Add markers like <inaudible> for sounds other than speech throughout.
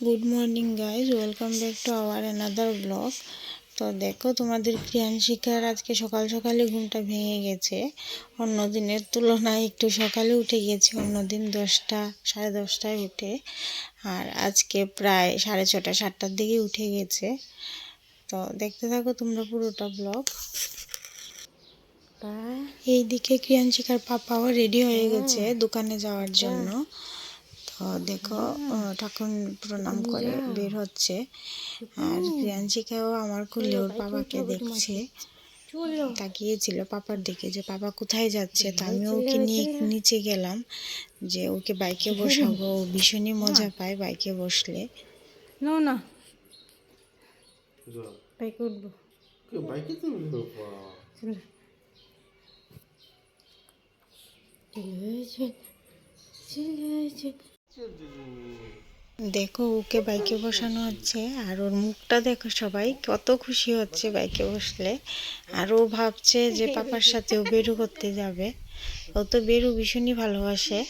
Good morning guys welcome back to our another blog তো দেখো তোমাদের ক্রিয়াংশিকার আজকে সকাল সকালে ঘুমটা ভেঙে গেছে। অন্য দিনের তুলনায় একটু সকালে উঠে গেছে অন্য দিন দশটা সাড়ে দশটায় উঠে। আর আজকে প্রায় সাড়ে ছটা সাতটার দিকে উঠে গেছে। তো দেখতে থাকো তোমরা পুরোটা ব্লগ এইদিকে ক্রিয়াংশিকার পাপাও রেডি হয়ে গেছে দোকানে যাওয়ার জন্য। দেখো ঠাকুর প্রণাম করে বের হচ্ছে। আর প্রিয়াঞ্চিকাও আমার কুলে ওর বাবাকে দেখছে। তাকিয়েছিল পাপার দিকে যে পাপা কোথায় যাচ্ছে? তা আমি ওকে নিয়ে নিচে গেলাম যে ওকে বাইকে বসাবো। ও ভীষণই মজা পায় বাইকে বসলে। না না। বাইকে উঠবো। বাইকে তো চলে। চলে দেখো ওকে বাইকে বসানো হচ্ছে আর ওর মুখটা দেখো সবাই কত খুশি হচ্ছে বাইকে বসলে। আর ও ভাবছে যে পাপার সাথে ও বেরু করতে যাবে। ও তো বেরু ভীষণই ভালোবাসে।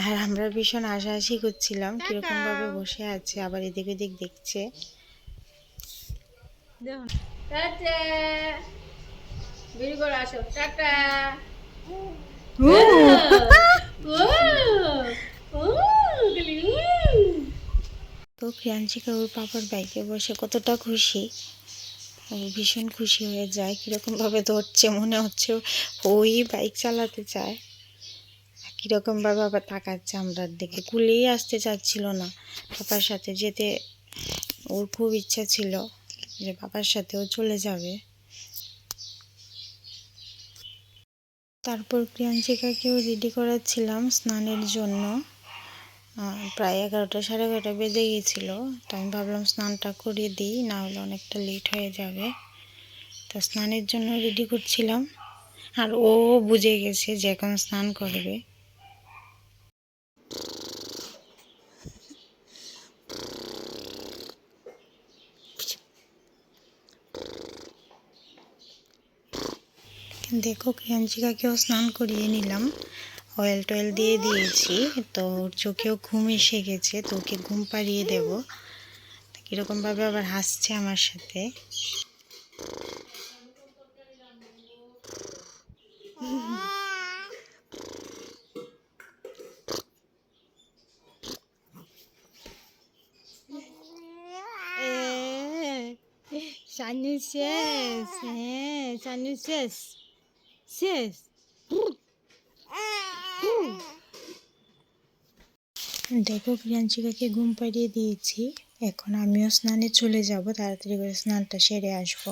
আর আমরা ভীষণ হাসাহাসি করছিলাম কীরকম ভাবে বসে আছে আবার এদিক ওদিক দেখছে। টাটা বেরি করে আসো টাটা ও ও ও গলি তো প্রিয়াঞ্চিকা ওর পাপার বাইকে বসে কতটা খুশি। ও ভীষণ খুশি হয়ে যায়, কীরকম ভাবে ধরছে, মনে হচ্ছে ওই বাইক চালাতে চায়। কীরকম ভাবে আবার তাকাচ্ছে আমরার দিকে, কুলেই আসতে চাচ্ছিল না। পাপার সাথে যেতে ওর খুব ইচ্ছা ছিল যে বাবার সাথেও চলে যাবে। তারপর প্রিয়াঞ্চিকাকেও রেডি করাচ্ছিলাম স্নানের জন্য। প্রায় এগারোটা সাড়ে এগারোটা বেজে গিয়েছিল। তো আমি ভাবলাম স্নানটা করিয়ে দিই, না হলে অনেকটা লেট হয়ে যাবে। তো স্নানের জন্য রেডি করছিলাম। আর ও বুঝে গেছে যে এখন স্নান করবে। দেখো ক্রিয়াঞ্চিকাকেও স্নান করিয়ে নিলাম। অয়েল টয়েল দিয়ে দিয়েছি। তো ওর চোখেও ঘুম এসে গেছে, তো ওকে ঘুম পাড়িয়ে দেবো। কীরকমভাবে আবার হাসছে আমার সাথে। শেষ হ্যাঁ শেষ শেষ। দেখো প্রিয়াঞ্চিকাকে ঘুম পাড়িয়ে দিয়েছি। এখন আমিও স্নানে চলে যাব, তাড়াতাড়ি করে স্নানটা সেরে আসব।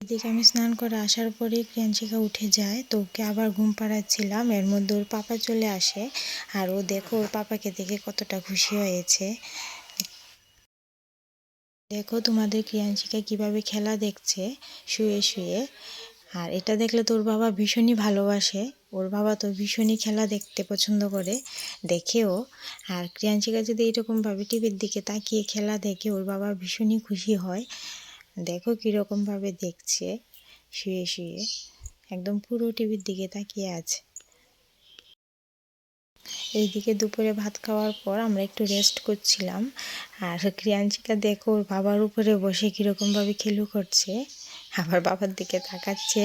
এদিকে আমি স্নান করে আসার পরে প্রিয়াঞ্চিকা উঠে যায়, তো ওকে আবার ঘুম পাড়াচ্ছিলাম। এর মধ্যে ওর পাপা চলে আসে, আর ও দেখো ওর পাপাকে দেখে কতটা খুশি হয়েছে। দেখো তোমাদের প্রিয়াঞ্চিকা কীভাবে খেলা দেখছে, শুয়ে শুয়ে। আর এটা দেখলে তোর বাবা ভীষণই ভালোবাসে। ওর বাবা তো ভীষণই খেলা দেখতে পছন্দ করে, দেখেও। আর ক্রিয়াঞ্চিকা যদি এরকমভাবে টিভির দিকে তাকিয়ে খেলা দেখে, ওর বাবা ভীষণই খুশি হয়। দেখো কীরকমভাবে দেখছে, শুয়ে শুয়ে। একদম পুরো টিভির দিকে তাকিয়ে আছে। এইদিকে দুপুরে ভাত খাওয়ার পর আমরা একটু রেস্ট করছিলাম। আর ক্রিয়াঞ্চিকা দেখো ওর বাবার উপরে বসে কীরকমভাবে খেলু করছে। আবার বাবার দিকে তাকাচ্ছে,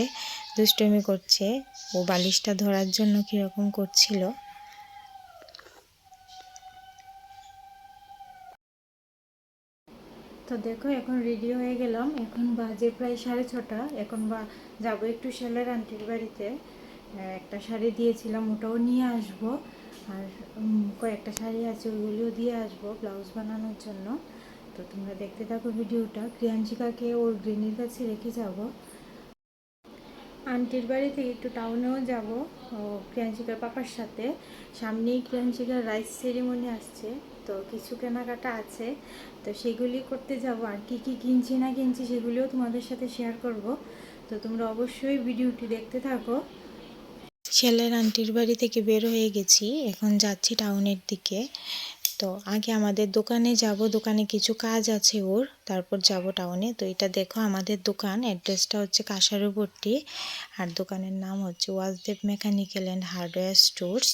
দুষ্টমি করছে। ও বালিশটা ধরার জন্য কীরকম করছিল? তো দেখো, এখন রেডি হয়ে গেলাম। এখন বাজে প্রায় সাড়ে ছটা। এখন বা, যাব একটু শেলের আন্টির বাড়িতে। একটা শাড়ি দিয়েছিলাম, ওটাও নিয়ে আসব। আর কয়েকটা শাড়ি আছে, ওইগুলিও দিয়ে আসব, ব্লাউজ বানানোর জন্য। তো তোমরা দেখতে থাকো ভিডিওটা। ক্রিয়াঞ্চিকাকে ওর গ্রেনির কাছে রেখে যাব। আন্টির বাড়ি থেকে একটু টাউনেও যাব, ও ক্রিয়াঞ্চিকার পাপার সাথে। সামনেই ক্রিয়াঞ্চিকার রাইস সেরিমনি আসছে, তো কিছু কেনাকাটা আছে। তো সেগুলি করতে যাব। আর কি কি কিনছি না কিনছি সেগুলিও তোমাদের সাথে শেয়ার করব। তো তোমরা অবশ্যই ভিডিওটি দেখতে থাকো। ছেলের আন্টির বাড়ি থেকে বের হয়ে গেছি। এখন যাচ্ছি টাউনের দিকে। তো আগে আমাদের দোকানে যাব, দোকানে কিছু কাজ আছে ওর, তারপর যাব টাউনে তো এটা দেখো আমাদের দোকান অ্যাড্রেসটা হচ্ছে কাঁসারুপট্টি আর দোকানের নাম হচ্ছে ওয়াজদেব মেকানিক্যাল অ্যান্ড হার্ডওয়্যার স্টোরস।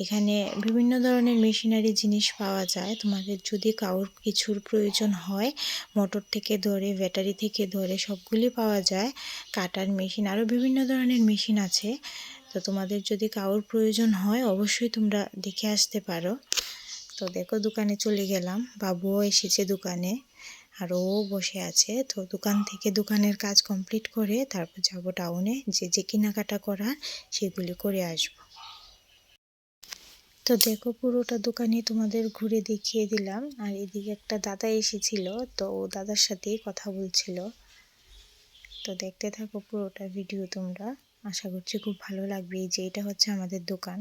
এখানে বিভিন্ন ধরনের মেশিনারি জিনিস পাওয়া যায়। তোমাদের যদি কারোর কিছুর প্রয়োজন হয়, মোটর থেকে ধরে, ব্যাটারি থেকে ধরে সবগুলি পাওয়া যায়। কাটার মেশিন, আরও বিভিন্ন ধরনের মেশিন আছে। তো তোমাদের যদি কারোর প্রয়োজন হয়, অবশ্যই তোমরা দেখে আসতে পারো। তো দেখো দোকানে চলে গেলাম। বাবুও এসেছে দোকানে আর ও বসে আছে। তো দোকান থেকে দোকানের কাজ কমপ্লিট করে তারপর যাব টাউনে যে যে কেনাকাটা করার সেগুলি করে আসব। তো দেখো পুরোটা দোকানে তোমাদের ঘুরে দেখিয়ে দিলাম। আর এদিকে একটা দাদা এসেছিল, তো ও দাদার সাথেই কথা বলছিল। তো দেখতে থাকো পুরোটা ভিডিও তোমরা। আশা করছি খুব ভালো লাগবে। এই যে, এটা হচ্ছে আমাদের দোকান।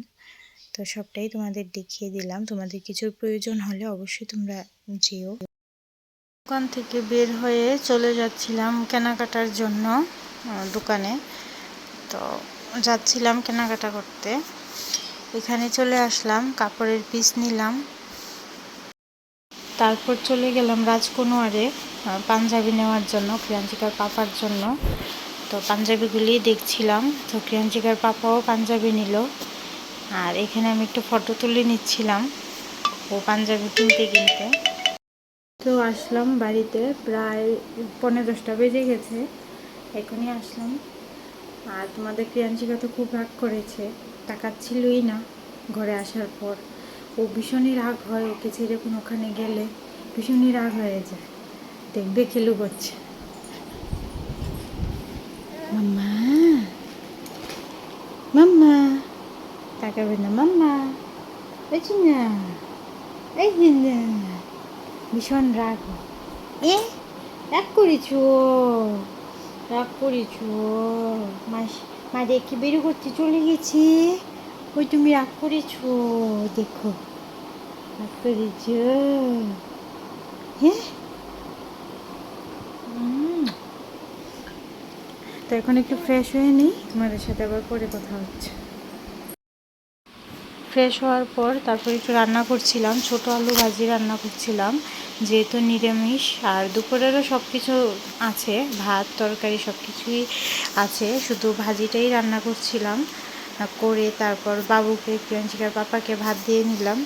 তো সবটাই তোমাদের দেখিয়ে দিলাম। তোমাদের কিছুর প্রয়োজন হলে অবশ্যই তোমরা যেও। দোকান থেকে বের হয়ে চলে যাচ্ছিলাম কেনাকাটার জন্য দোকানে। তো যাচ্ছিলাম কেনাকাটা করতে। এখানে চলে আসলাম, কাপড়ের পিস নিলাম। তারপর চলে গেলাম রাজকুনোয়ারে পাঞ্জাবি নেওয়ার জন্য ক্রিয়াঞ্চিকার পাপার জন্য। তো পাঞ্জাবিগুলি দেখছিলাম। তো ক্রিয়াঞ্চিকার পাপাও পাঞ্জাবি নিল। আর এখানে আমি একটু ফটো তুলে নিচ্ছিলাম ও পাঞ্জাবি কিনতে কিনতে। তো আসলাম বাড়িতে, প্রায় পনেরো দশটা বেজে গেছে, এখনই আসলাম। আর তোমাদের ক্রিয়াঞ্চিকা তো খুব রাগ করেছে, তাকাচ্ছিলই না ঘরে আসার পর। ও ভীষণই রাগ হয় ওকে ছেড়ে কোনো ওখানে গেলে, ভীষণই রাগ হয়ে যায়। দেখবে খেলু করছে। মাম্মা মাম্মা। তাকাবে না মাম্মা এই না এই না ভীষণ রাগ। এ রাগ করেছ? রাগ করেছ? মাস মা দেখে বেরো করতে চলে গেছি? ওই তুমি রাগ করেছ? দেখো। রাগ করেছ? হ্যাঁ। তো এখন একটু ফ্রেশ হয়ে নিই তোমাদের সাথে আবার পরে কথা হচ্ছে। ফ্রেশ হওয়ার পর তারপর একটু রান্না করছিলাম, ছোট আলু ভাজি রান্না করছিলাম, যেহেতু নিরামিষ আর দুপুরেরও সব কিছু আছে, ভাত, তরকারি সব কিছুই আছে, শুধু ভাজিটাই রান্না করছিলাম, করে তারপর বাবুকে প্রিয়াঞ্চিকার পাপাকে ভাত দিয়ে নিলাম।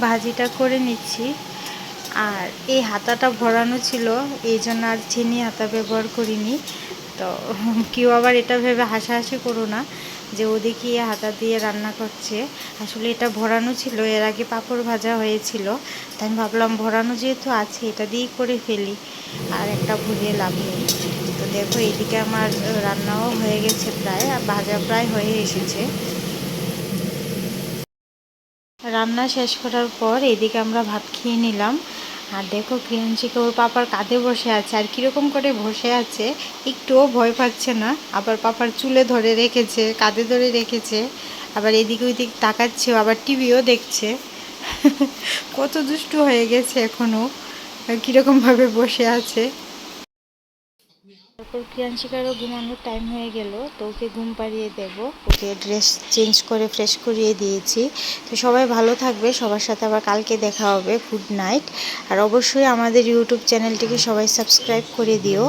ভাজিটা করে নিচ্ছি। আর এই হাতাটা ভরানো ছিল, এই জন্য আর চিনি হাতা ব্যবহার করিনি। তো কেউ আবার এটা ভেবে হাসাহাসি করো না যে ওদিকে হাতা দিয়ে রান্না করছে। আসলে এটা ভরানো ছিল, এর আগে পাঁপড় ভাজা হয়েছিল। তাই আমি ভাবলাম ভরানো যেহেতু আছে, এটা দিয়েই করে ফেলি। আর একটা ভুলিয়ে লাভ নেই। তো দেখো, এদিকে আমার রান্নাও হয়ে গেছে প্রায়, আর ভাজা প্রায় হয়ে এসেছে। রান্না শেষ করার পর এদিকে আমরা ভাত খেয়ে নিলাম। আর দেখো ক্রিয়াঞ্চিকে ওর পাপার কাঁধে বসে আছে, আর কীরকম করে বসে আছে, একটুও ভয় পাচ্ছে না। আবার পাপার চুলে ধরে রেখেছে, কাঁধে ধরে রেখেছে, আবার এদিকে ওইদিক তাকাচ্ছেও আবার টিভিও দেখছে। <laughs> কত দুষ্টু হয়ে গেছে এখনও কীরকমভাবে বসে আছে। তারপর ক্রিয়াঞ্চিকারও ঘুমানোর টাইম হয়ে গেল, তো ওকে ঘুম পাড়িয়ে দেব। ওকে ড্রেস চেঞ্জ করে ফ্রেশ করিয়ে দিয়েছি। তো সবাই ভালো থাকবে, সবার সাথে আবার কালকে দেখা হবে গুড নাইট আর অবশ্যই আমাদের ইউটিউব চ্যানেলটিকে সবাই সাবস্ক্রাইব করে দিও।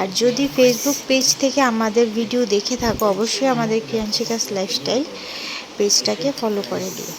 আর যদি ফেসবুক পেজ থেকে আমাদের ভিডিও দেখে থাকো, অবশ্যই আমাদের ক্রিয়াঞ্চিকাস লাইফস্টাইল পেজটাকে ফলো করে দিও।